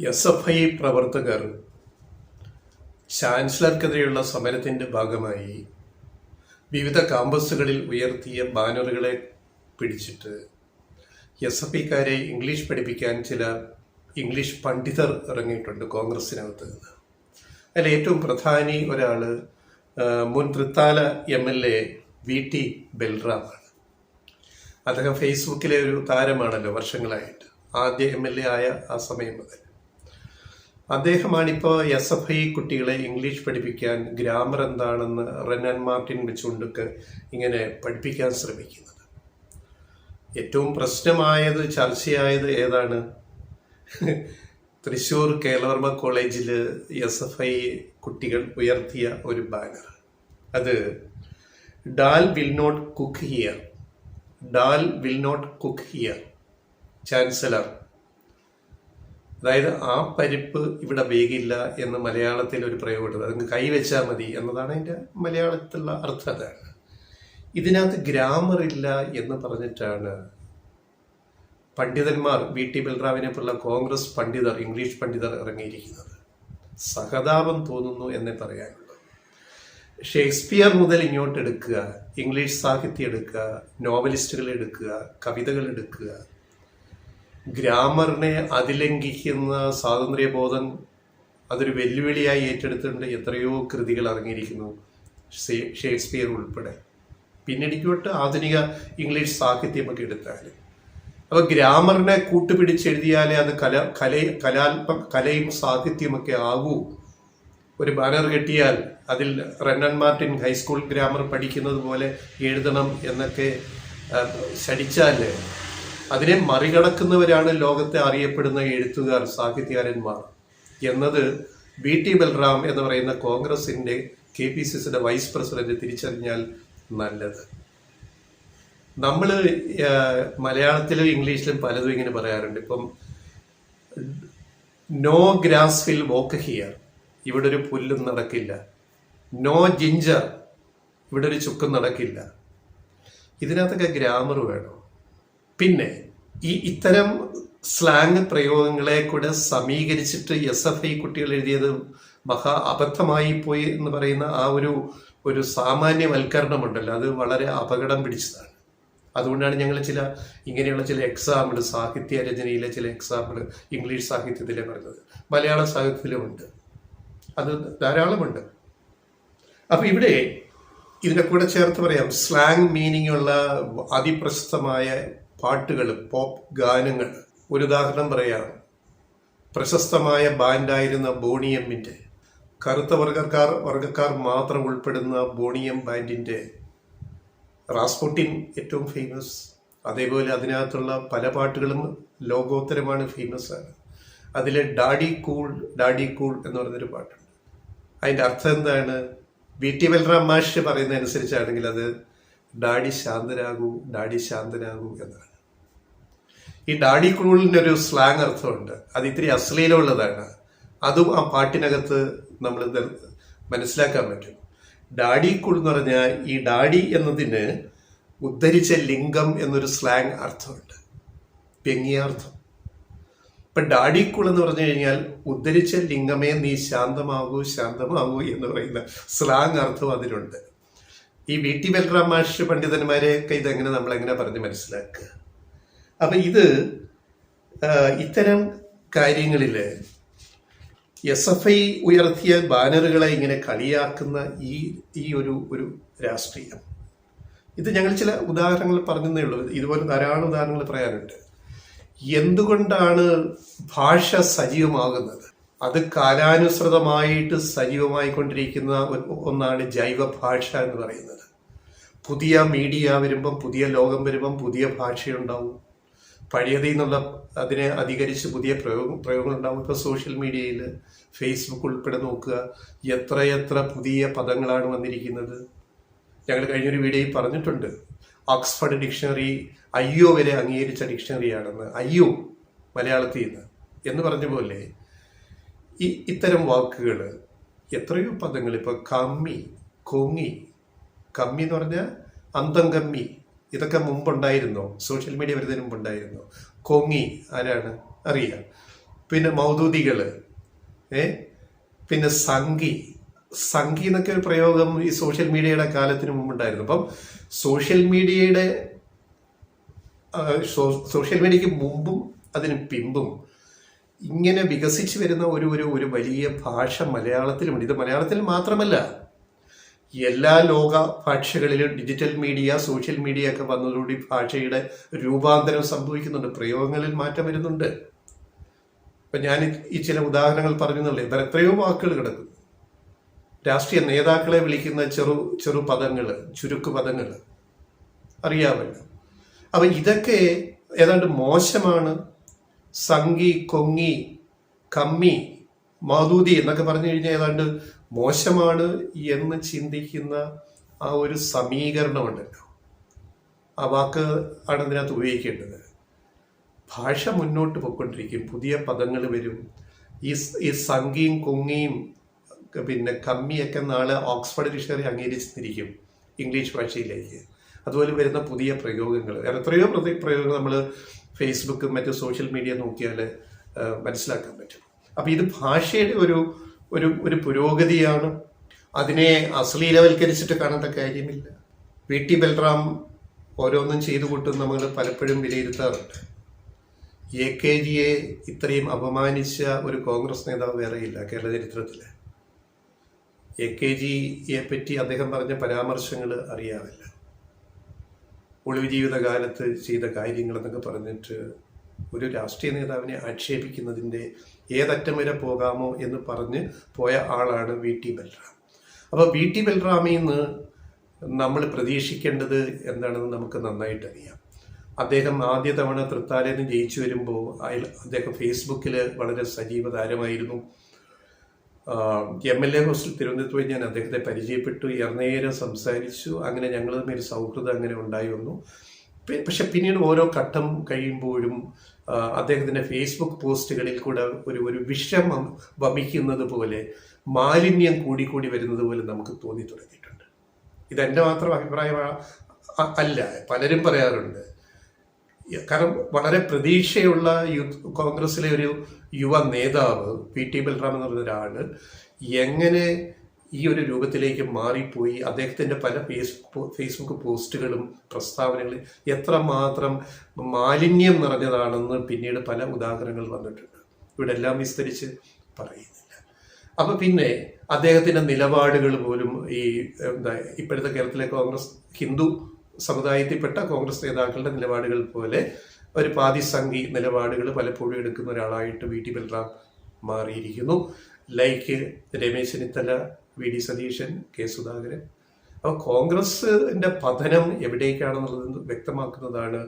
S F I പ്രവർത്തകർ ചാൻസലർക്കെതിരെയുള്ള സമരത്തിന്റെ ഭാഗമായി വിവിധ കാമ്പസുകളിൽ ഉയർത്തിയ ബാനറുകളെ പിടിച്ചിട്ട് എസ് എഫ് ഐക്കാരെ ഇംഗ്ലീഷ് പഠിപ്പിക്കാൻ ചില ഇംഗ്ലീഷ് പണ്ഡിതർ ഇറങ്ങിയിട്ടുണ്ട് കോൺഗ്രസിനകത്ത് അതിൽ ഏറ്റവും പ്രധാനി ഒരാൾ മുൻ Thrithala M L A V T ബൽറാമാണ് അദ്ദേഹം ഫേസ്ബുക്കിലെ ഒരു താരമാണല്ലോ വർഷങ്ങളായിട്ട്. ആദ്യ എം എൽ എ ആയ ആ സമയം മുതൽ. അദ്ദേഹമാണിപ്പോൾ എസ് എഫ് ഐ കുട്ടികളെ ഇംഗ്ലീഷ് പഠിപ്പിക്കാൻ ഗ്രാമർ എന്താണെന്ന് റെനൻ മാർട്ടിൻ വെച്ചുകൊണ്ടൊക്കെ ഇങ്ങനെ പഠിപ്പിക്കാൻ ശ്രമിക്കുന്നത്. ഏറ്റവും പ്രശ്നമായത് ചർച്ചയായത് ഏതാണ്? തൃശ്ശൂർ കേലവർമ്മ കോളേജിൽ എസ് എഫ് ഐ കുട്ടികൾ ഉയർത്തിയ ഒരു ബാനർ. അത് dal will not cook here dal will not cook here chancellor അതായത് ആ പരിപ്പ് ഇവിടെ വേഗില്ല എന്ന് മലയാളത്തിൽ ഒരു പ്രയോഗമുണ്ട്. അതങ്ങ് കൈവച്ചാൽ മതി എന്നതാണ് അതിന്റെ മലയാളത്തിലുള്ള അർത്ഥം അതാണ്. ഇതിനകത്ത് ഗ്രാമർ ഇല്ല എന്ന് പറഞ്ഞിട്ടാണ് പണ്ഡിതന്മാർ വി ടി ബൽറാവിനെ പോലുള്ള കോൺഗ്രസ് പണ്ഡിതർ ഇംഗ്ലീഷ് പണ്ഡിതർ ഇറങ്ങിയിരിക്കുന്നത്. സഹതാപം തോന്നുന്നു എന്നേ പറയാനുള്ളൂ. ഷേക്സ്പിയർ മുതൽ ഇങ്ങോട്ട് എടുക്കുക ഇംഗ്ലീഷ് സാഹിത്യം എടുക്കുക നോവലിസ്റ്റുകൾ എടുക്കുക കവിതകൾ എടുക്കുക ഗ്രാമറിനെ അതിലംഘിക്കുന്ന സ്വാതന്ത്ര്യബോധം അതൊരു വെല്ലുവിളിയായി ഏറ്റെടുത്തിട്ടുണ്ട് എത്രയോ കൃതികൾ ഇറങ്ങിയിരിക്കുന്നു ഷേക്സ്പിയർ ഉൾപ്പെടെ. പിന്നീടിക്കോട്ട് ആധുനിക ഇംഗ്ലീഷ് സാഹിത്യമൊക്കെ എടുത്താൽ അപ്പൊ ഗ്രാമറിനെ കൂട്ടുപിടിച്ചെഴുതിയാലേ അത് കല കല കലാത്മ കലയും സാഹിത്യമൊക്കെ ആകൂ. ഒരു ബാനർ കെട്ടിയാൽ അതിൽ റെന്നൻ മാർട്ടിൻ ഹൈസ്കൂൾ ഗ്രാമർ പഠിക്കുന്നത് പോലെ എഴുതണം എന്നൊക്കെ ശടിച്ചാൽ അതിനെ മറികടക്കുന്നവരാണ് ലോകത്തെ അറിയപ്പെടുന്ന എഴുത്തുകാർ സാഹിത്യകാരന്മാർ എന്നത് ബി ടി ബൽറാം എന്ന് പറയുന്ന കോൺഗ്രസിന്റെ കെ പി സി സിയുടെ വൈസ് പ്രസിഡന്റ് തിരിച്ചറിഞ്ഞാൽ നല്ലത്. നമ്മൾ മലയാളത്തിലും ഇംഗ്ലീഷിലും പലതും ഇങ്ങനെ പറയാറുണ്ട്. ഇപ്പം no grass will walk here ഇവിടെ ഒരു പുല്ലും നടക്കില്ല. നോ ജിഞ്ചർ ഇവിടെ ഒരു ചുക്കും നടക്കില്ല. ഇതിനകത്തൊക്കെ ഗ്രാമർ വേണം? പിന്നെ ഈ ഇത്തരം സ്ലാങ് പ്രയോഗങ്ങളെ കൂടെ സമീകരിച്ചിട്ട് എസ് എഫ് ഐ കുട്ടികൾ എഴുതിയത് മഹാ അബദ്ധമായി പോയി എന്ന് പറയുന്ന ആ ഒരു ഒരു സാമാന്യവൽക്കരണമുണ്ടല്ലോ. അത് വളരെ അപകടം പിടിച്ചതാണ്. അതുകൊണ്ടാണ് ഞങ്ങൾ ചില ഇങ്ങനെയുള്ള ചില എക്സാമ്പിൾ സാഹിത്യ രചനയിലെ ചില എക്സാമ്പിൾ ഇംഗ്ലീഷ് സാഹിത്യത്തിലെ പറഞ്ഞത്. മലയാള സാഹിത്യത്തിലുമുണ്ട് അത് ധാരാളമുണ്ട്. അപ്പൊ ഇവിടെ ഇതിനെ കൂടെ ചേർത്ത് പറയാം. സ്ലാങ് മീനിങ് ഉള്ള അതിപ്രശസ്തമായ പാട്ടുകൾ പോപ്പ് ഗാനങ്ങൾ ഒരു ഉദാഹരണം പറയാം. പ്രശസ്തമായ ബാൻഡായിരുന്ന ബോണിയമ്മിന്റെ. കറുത്ത വർഗക്കാർ വർഗക്കാർ മാത്രം ഉൾപ്പെടുന്ന ബോണിയം ബാൻഡിന്റെ. റാസ്പുട്ടിൻ ഏറ്റവും ഫേമസ് അതേപോലെ അതിനകത്തുള്ള പല പാട്ടുകളും ലോകോത്തരമാണ് ഫേമസ് ആണ്. അതിലെ ഡാഡി കൂൾ ഡാഡി കൂൾ എന്ന് പറഞ്ഞൊരു പാട്ടുണ്ട്. അതിന്റെ അർത്ഥം എന്താണ്? വി ടി ബൽറാം മാഷ് പറയുന്ന അനുസരിച്ചാണെങ്കിൽ അത് ഡാഡി ശാന്തരാകൂ ഡാഡി ശാന്തനാകൂ എന്നാണ് ഈ ഡാഡി ക്രൂളിന്റെ ഒരു സ്ലാങ് അർത്ഥമുണ്ട്. അത് ഇത്തിരി അശ്ലീലമുള്ളതാണ്. അതും ആ പാട്ടിനകത്ത് നമ്മൾ മനസ്സിലാക്കാൻ പറ്റും. ഡാഡി കൂൾ എന്ന് പറഞ്ഞാൽ ഈ ഡാഡി എന്നതിന് ഉദ്ധരിച്ച ലിംഗം എന്നൊരു സ്ലാങ് അർത്ഥമുണ്ട്. പെങ്ങിയാർത്ഥം ഇപ്പൊ ഡാഡി കൂൾ എന്ന് പറഞ്ഞു കഴിഞ്ഞാൽ ഉദ്ധരിച്ച ലിംഗമേ നീ ശാന്തമാകൂ ശാന്തമാകൂ എന്ന് പറയുന്ന സ്ലാങ് അർത്ഥം അതിനുണ്ട് ഈ വി ടി ബൽറാം മാഷ് പണ്ഡിതന്മാരെയൊക്കെ ഇതെങ്ങനെ നമ്മൾ എങ്ങനെ പറഞ്ഞ് മനസ്സിലാക്കുക? അപ്പൊ ഇത് ഇത്തരം കാര്യങ്ങളിൽ എസ് എഫ് ഐ ഉയർത്തിയ ബാനറുകളെ ഇങ്ങനെ കളിയാക്കുന്ന ഈ ഈ ഒരു ഒരു രാഷ്ട്രീയം. ഇത് ഞങ്ങൾ ചില ഉദാഹരണങ്ങൾ പറഞ്ഞതേ ഉള്ളൂ. ഇതുപോലെ ധാരാളം ഉദാഹരണങ്ങൾ പറയാനുണ്ട്. എന്തുകൊണ്ടാണ് ഭാഷ സജീവമാകുന്നത്? അത് കാലാനുസൃതമായിട്ട് സജീവമായിക്കൊണ്ടിരിക്കുന്ന കൊണ്ടിരിക്കുന്ന ഒന്നാണ് ജൈവ ഭാഷ എന്ന് പറയുന്നത്. പുതിയ മീഡിയ വരുമ്പം പുതിയ ലോകം വരുമ്പം പുതിയ ഭാഷയുണ്ടാവും. പഴയതിൽ നിന്നുള്ള അതിനെ അധികരിച്ച് പുതിയ പ്രയോഗം പ്രയോഗങ്ങൾ ഉണ്ടാവും ഇപ്പോൾ സോഷ്യൽ മീഡിയയിൽ ഫേസ്ബുക്ക് ഉൾപ്പെടെ നോക്കുക എത്രയെത്ര പുതിയ പദങ്ങളാണ് വന്നിരിക്കുന്നത്. ഞങ്ങൾ കഴിഞ്ഞൊരു വീഡിയോയിൽ പറഞ്ഞിട്ടുണ്ട് ഓക്സ്ഫോർഡ് ഡിക്ഷണറി അയ്യോ വരെ അംഗീകരിച്ച ഡിക്ഷണറിയാണെന്ന്. അയ്യോ മലയാളത്തിൽ നിന്ന് എന്ന് പറഞ്ഞ പോലെ ഈ ഇത്തരം വാക്കുകൾ എത്രയോ പദങ്ങൾ ഇപ്പോൾ കമ്മി കൊങ്ങി കമ്മി എന്ന് പറഞ്ഞാൽ അന്തം കമ്മി. ഇതൊക്കെ മുമ്പുണ്ടായിരുന്നു. സോഷ്യൽ മീഡിയ വരുന്നതിന് മുമ്പുണ്ടായിരുന്നു. കൊങ്ങി ആരാണ്? അറിയാം. പിന്നെ മൗദൂദികൾ ഏ? പിന്നെ സംഗി സംഗി എന്നൊക്കെ ഒരു പ്രയോഗം ഈ സോഷ്യൽ മീഡിയയുടെ കാലത്തിന് മുമ്പുണ്ടായിരുന്നു. അപ്പം സോഷ്യൽ മീഡിയയുടെ സോഷ്യൽ മീഡിയക്ക് മുമ്പും അതിന് പിമ്പും ഇങ്ങനെ വികസിച്ചു വരുന്ന ഒരു ഒരു ഒരു വലിയ ഭാഷ മലയാളത്തിലുമുണ്ട്. ഇത് മലയാളത്തിൽ മാത്രമല്ല എല്ലാ ലോക ഭാഷകളിലും ഡിജിറ്റൽ മീഡിയ സോഷ്യൽ മീഡിയ ഒക്കെ വന്നതോടുകൂടി ഭാഷയുടെ രൂപാന്തരം സംഭവിക്കുന്നുണ്ട്. പ്രയോഗങ്ങളിൽ മാറ്റം വരുന്നുണ്ട്. ഇപ്പൊ ഞാൻ ഈ ചില ഉദാഹരണങ്ങൾ പറഞ്ഞെന്നുള്ളേ ഇവർ എത്രയോ വാക്കുകൾ കിടക്കും. രാഷ്ട്രീയ നേതാക്കളെ വിളിക്കുന്ന ചെറു ചെറു പദങ്ങൾ ചുരുക്കു പദങ്ങൾ അറിയാമല്ലോ. അപ്പൊ ഇതൊക്കെ ഏതാണ്ട് മോശമാണ് സംഗി കൊങ്ങി കമ്മി മാതൂതി എന്നൊക്കെ പറഞ്ഞു കഴിഞ്ഞാൽ ഏതാണ്ട് മോശമാണ് എന്ന് ചിന്തിക്കുന്ന ആ ഒരു സമീകരണമുണ്ടല്ലോ ആ വാക്ക് ആണ് ഇതിനകത്ത് ഉപയോഗിക്കേണ്ടത്. ഭാഷ മുന്നോട്ട് പോയിക്കൊണ്ടിരിക്കും. പുതിയ പദങ്ങൾ വരും. ഈ ഈ സംഖ്യയും കൊങ്ങിയും പിന്നെ കമ്മിയൊക്കെ നാളെ ഓക്സ്ഫോർഡ് ഡിക്ഷണറി അംഗീകരിച്ചിരിക്കും ഇംഗ്ലീഷ് ഭാഷയിലേക്ക്. അതുപോലെ വരുന്ന പുതിയ പ്രയോഗങ്ങൾ എത്രയോ പ്രതി- പ്രയോഗങ്ങൾ നമ്മൾ ഫേസ്ബുക്കും മറ്റു സോഷ്യൽ മീഡിയ നോക്കിയാൽ മനസ്സിലാക്കാൻ പറ്റും. അപ്പോൾ ഇത് ഭാഷയുടെ ഒരു ഒരു ഒരു പുരോഗതിയാണ്. അതിനെ അശ്ലീലവൽക്കരിച്ചിട്ട് കാണേണ്ട കാര്യമില്ല. വി ടി ബൽറാം ഓരോന്നും ചെയ്തു കൂട്ടും നമ്മൾ പലപ്പോഴും വിലയിരുത്താറുണ്ട്. എ കെ ജിയെ ഇത്രയും അപമാനിച്ച ഒരു കോൺഗ്രസ് നേതാവ് വേറെയില്ല കേരള ചരിത്രത്തിൽ എ കെ ജിയെ പറ്റി അദ്ദേഹം പറഞ്ഞ പരാമർശങ്ങൾ അറിയാവില്ല ഒളിവ് ജീവിതകാലത്ത് ചെയ്ത കാര്യങ്ങൾ എന്നൊക്കെ പറഞ്ഞിട്ട് ഒരു രാഷ്ട്രീയ നേതാവിനെ ആക്ഷേപിക്കുന്നതിന്റെ ഏതറ്റം വരെ പോകാമോ എന്ന് പറഞ്ഞ് പോയ ആളാണ് വി ടി ബൽറാം. അപ്പോൾ വി ടി ബൽറാമിൽ നിന്ന് നമ്മൾ പ്രതീക്ഷിക്കേണ്ടത് എന്താണെന്ന് നമുക്ക് നന്നായിട്ട് അറിയാം അദ്ദേഹം ആദ്യ തവണ തൃത്താലയിൽ നിന്ന് ജയിച്ചു വരുമ്പോൾ അയാൾ അദ്ദേഹം ഫേസ്ബുക്കിൽ വളരെ സജീവ താരമായിരുന്നു എം എൽ എ ഹോസ്റ്റൽ തിരുവനന്തപുരത്ത് പോയി ഞാൻ അദ്ദേഹത്തെ പരിചയപ്പെട്ടു. ഇറന്നേരം സംസാരിച്ചു. അങ്ങനെ ഞങ്ങൾ തമ്മിൽ സൗഹൃദം അങ്ങനെ ഉണ്ടായി വന്നു പക്ഷെ പിന്നീട് ഓരോ ഘട്ടം കഴിയുമ്പോഴും അദ്ദേഹത്തിന്റെ ഫേസ്ബുക്ക് പോസ്റ്റുകളിൽ കൂടെ ഒരു ഒരു വിഷം വമിക്കുന്നത് പോലെ മാലിന്യം കൂടിക്കൂടി വരുന്നത് പോലെ നമുക്ക് തോന്നി തുടങ്ങിയിട്ടുണ്ട്. ഇതെന്റെ മാത്രം അഭിപ്രായം അല്ല പലരും പറയാറുണ്ട്. കാരണം വളരെ പ്രതീക്ഷയുള്ള യൂത്ത് കോൺഗ്രസിലെ ഒരു യുവ നേതാവ് പി ടി ബൽറാം എന്ന് പറയുന്ന ഒരാൾ എങ്ങനെ ഈ ഒരു രൂപത്തിലേക്ക് മാറിപ്പോയി? അദ്ദേഹത്തിന്റെ പല ഫേസ്ബുക്ക് ഫേസ്ബുക്ക് പോസ്റ്റുകളും പ്രസ്താവനകളും എത്രമാത്രം മാലിന്യം നിറഞ്ഞതാണെന്ന് പിന്നീട് പല ഉദാഹരണങ്ങൾ വന്നിട്ടുണ്ട്. ഇവിടെ എല്ലാം വിസ്തരിച്ച് പറയുന്നില്ല. അപ്പൊ പിന്നെ അദ്ദേഹത്തിന്റെ നിലപാടുകൾ പോലും ഈ എന്താ ഇപ്പോഴത്തെ കേരളത്തിലെ കോൺഗ്രസ് ഹിന്ദു സമുദായത്തിൽപ്പെട്ട കോൺഗ്രസ് നേതാക്കളുടെ നിലപാടുകൾ പോലെ ഒരു പാതിസംഘി നിലപാടുകൾ പലപ്പോഴും എടുക്കുന്ന ഒരാളായിട്ട് വി ടി ബൽറാം മാറിയിരിക്കുന്നു. Like Ramesh Chennithala V D Satheesan K Sudhakaran. അപ്പോൾ കോൺഗ്രസിന്റെ പതനം എവിടേക്കാണെന്നുള്ളത് വ്യക്തമാക്കുന്നതാണ്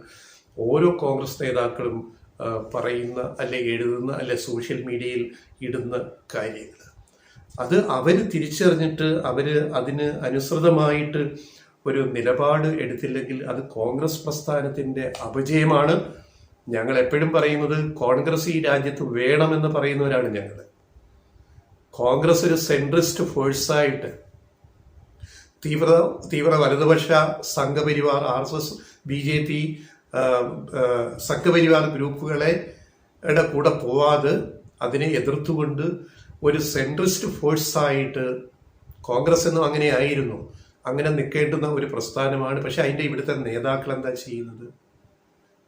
ഓരോ കോൺഗ്രസ് നേതാക്കളും പറയുന്ന അല്ലെ എഴുതുന്ന അല്ലെ സോഷ്യൽ മീഡിയയിൽ ഇടുന്ന കാര്യങ്ങൾ. അത് അവർ തിരിച്ചറിഞ്ഞിട്ട് അവർ അതിന് അനുസൃതമായിട്ട് ഒരു നിലപാട് എടുത്തില്ലെങ്കിൽ അത് കോൺഗ്രസ് പ്രസ്ഥാനത്തിന്റെ അപജയമാണ്. ഞങ്ങൾ എപ്പോഴും പറയുന്നത് കോൺഗ്രസ് ഈ രാജ്യത്ത് വേണമെന്ന് പറയുന്നവരാണ് ഞങ്ങൾ. കോൺഗ്രസ് ഒരു സെൻട്രിസ്റ്റ് ഫോഴ്സായിട്ട് തീവ്ര തീവ്ര വലതുപക്ഷ Sangh Parivar R S S B J P Sangh Parivar ഗ്രൂപ്പുകളെ കൂടെ പോവാതെ അതിനെ എതിർത്തുകൊണ്ട് ഒരു സെൻട്രിസ്റ്റ് ഫോഴ്സായിട്ട് കോൺഗ്രസ് എന്നും അങ്ങനെ ആയിരുന്നു അങ്ങനെ നിൽക്കേണ്ടുന്ന ഒരു പ്രസ്ഥാനമാണ്. പക്ഷെ അതിന്റെ ഇവിടുത്തെ നേതാക്കൾ എന്താ ചെയ്യുന്നത്?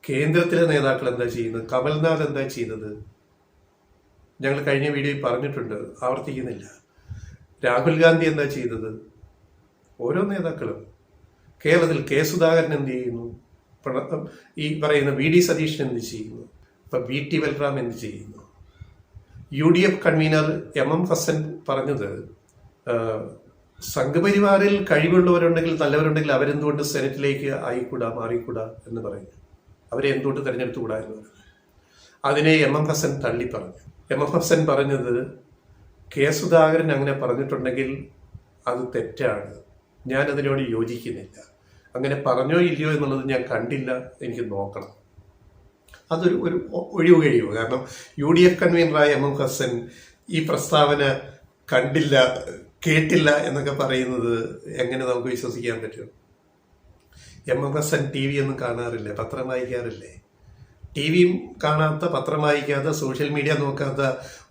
കേന്ദ്രത്തിലെ നേതാക്കൾ എന്താ ചെയ്യുന്നത്? കമൽനാഥ് എന്താ ചെയ്യുന്നത്? ഞങ്ങൾ കഴിഞ്ഞ വീഡിയോയിൽ പറഞ്ഞിട്ടുണ്ട്. ആവർത്തിക്കുന്നില്ല. രാഹുൽ ഗാന്ധി എന്താ ചെയ്തത്? ഓരോ നേതാക്കളും. കേരളത്തിൽ കെ സുധാകരൻ എന്ത് ചെയ്യുന്നു? ഈ പറയുന്ന വി ഡി സതീശൻ എന്ത് ചെയ്യുന്നു? ഇപ്പൊ വി ടി ബൽറാം എന്ത് ചെയ്യുന്നു? U D F convener M M Hassan പറഞ്ഞത് സംഘപരിവാറിൽ കഴിവുള്ളവരുണ്ടെങ്കിൽ നല്ലവരുണ്ടെങ്കിൽ അവരെന്തുകൊണ്ട് സെനറ്റിലേക്ക് ആയിക്കൂടാ മാറിക്കൂടാ എന്ന് പറയുന്നു. അവരെ എന്തുകൊണ്ട് തെരഞ്ഞെടുത്തുകൂടായിരുന്നു? അതിനെ എം എം ഹസൻ തള്ളി പറഞ്ഞു. എം എം ഹസൻ പറഞ്ഞത് കെ സുധാകരൻ അങ്ങനെ പറഞ്ഞിട്ടുണ്ടെങ്കിൽ അത് തെറ്റാണ്. ഞാൻ അതിനോട് യോജിക്കുന്നില്ല. അങ്ങനെ പറഞ്ഞോ ഇല്ലയോ എന്നുള്ളത് ഞാൻ കണ്ടില്ല. എനിക്ക് നോക്കണം. അതൊരു ഒരു ഒഴിവ് കഴിയുമോ കാരണം യു ഡി എഫ് കൺവീനറായ എം എം ഹസൻ ഈ പ്രസ്താവന കണ്ടില്ല. കേട്ടില്ല എന്നൊക്കെ പറയുന്നത് എങ്ങനെ നമുക്ക് വിശ്വസിക്കാൻ പറ്റും? M M S N T V ഒന്നും കാണാറില്ലേ? പത്രം വായിക്കാറില്ലേ? ടി വിയും കാണാത്ത പത്രം വായിക്കാത്ത സോഷ്യൽ മീഡിയ നോക്കാത്ത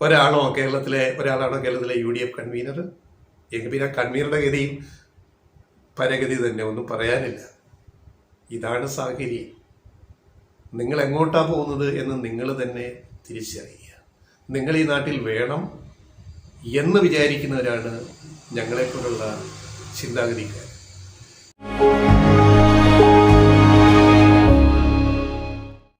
ഒരാളോ കേരളത്തിലെ ഒരാളാണോ കേരളത്തിലെ യു ഡി എഫ് കൺവീനർ എങ്കിൽ പിന്നെ കൺവീനറുടെ ഗതിയും പരഗതി തന്നെ. ഒന്നും പറയാനില്ല. ഇതാണ് സാഹചര്യം. നിങ്ങൾ എങ്ങോട്ടാണ് പോകുന്നത് എന്ന് നിങ്ങൾ തന്നെ തിരിച്ചറിയുക. നിങ്ങൾ ഈ നാട്ടിൽ വേണം എന്ന് വിചാരിക്കുന്നവരാണ് ഞങ്ങളെപ്പോലുള്ള ചിന്താഗതിക്കാർ.